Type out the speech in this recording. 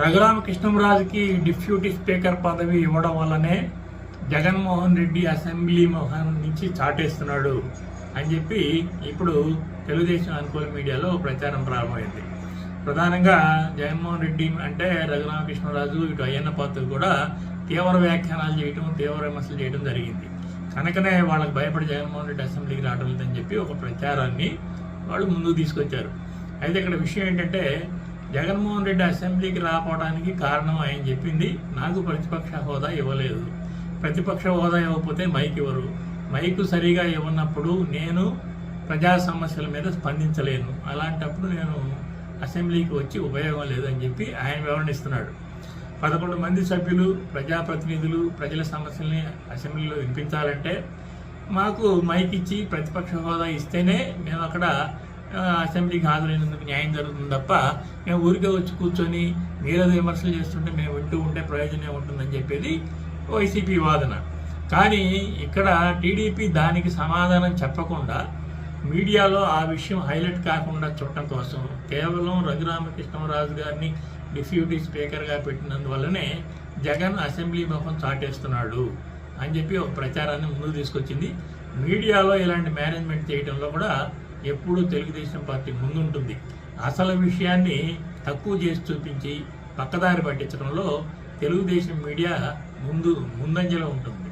రఘురామకృష్ణంరాజుకి deputy speaker పదవి ఇవ్వడం వల్లనే జగన్మోహన్ రెడ్డి అసెంబ్లీ మొహం నుంచి చాటేస్తున్నాడు అని చెప్పి ఇప్పుడు తెలుగుదేశం అనుకూల మీడియాలో ప్రచారం ప్రారంభమైంది ప్రధానంగా జగన్మోహన్ రెడ్డి అంటే రఘురామకృష్ణరాజు ఇటు అయ్యన్న పాత్ర కూడా తీవ్ర వ్యాఖ్యానాలు చేయటం తీవ్ర విమర్శలు చేయడం జరిగింది. కనుకనే వాళ్ళకి భయపడి జగన్మోహన్ రెడ్డి అసెంబ్లీకి రావడం లేదని చెప్పి ఒక ప్రచారాన్ని వాళ్ళు ముందుకు తీసుకొచ్చారు. అయితే ఇక్కడ విషయం ఏంటంటే జగన్మోహన్ రెడ్డి అసెంబ్లీకి రాకపోవడానికి కారణం ఆయన చెప్పింది నాకు ప్రతిపక్ష హోదా ఇవ్వలేదు. ప్రతిపక్ష హోదా ఇవ్వకపోతే మైక్ ఇవ్వరు. మైకు సరిగా ఇవ్వనప్పుడు నేను ప్రజా సమస్యల మీద స్పందించలేను. అలాంటప్పుడు నేను అసెంబ్లీకి వచ్చి ఉపయోగం లేదని చెప్పి ఆయన వివరణిస్తున్నాడు పదకొండు మంది సభ్యులు ప్రజాప్రతినిధులు ప్రజల సమస్యల్ని అసెంబ్లీలో వినిపించాలంటే మాకు మైక్ ఇచ్చి ప్రతిపక్ష హోదా ఇస్తేనే మేము అక్కడ అసెంబ్లీకి హాజరైనందుకు న్యాయం జరుగుతుంది తప్ప మేము ఊరికే వచ్చి కూర్చొని మీరేదో విమర్శలు చేస్తుంటే మేము వింటూ ఉంటే ప్రయోజనం ఉంటుందని చెప్పేది వైసీపీ వాదన. కానీ ఇక్కడ టీడీపీ దానికి సమాధానం చెప్పకుండా మీడియాలో ఆ విషయం హైలైట్ కాకుండా చూడటం కోసం కేవలం రఘురామకృష్ణరాజు గారిని డిప్యూటీ స్పీకర్గా పెట్టినందువల్లనే జగన్ అసెంబ్లీ ముఖం చాటేస్తున్నాడు అని చెప్పి ఒక ప్రచారాన్ని ముందుకు తీసుకొచ్చింది. మీడియాలో ఇలాంటి మేనేజ్మెంట్ చేయడంలో కూడా ఎప్పుడూ తెలుగుదేశం పార్టీ ముందుంటుంది. అసలు విషయాన్ని తక్కువ చేసి చూపించి పక్కదారి పట్టించడంలో తెలుగుదేశం మీడియా ముందు ముందంజలో ఉంటుంది.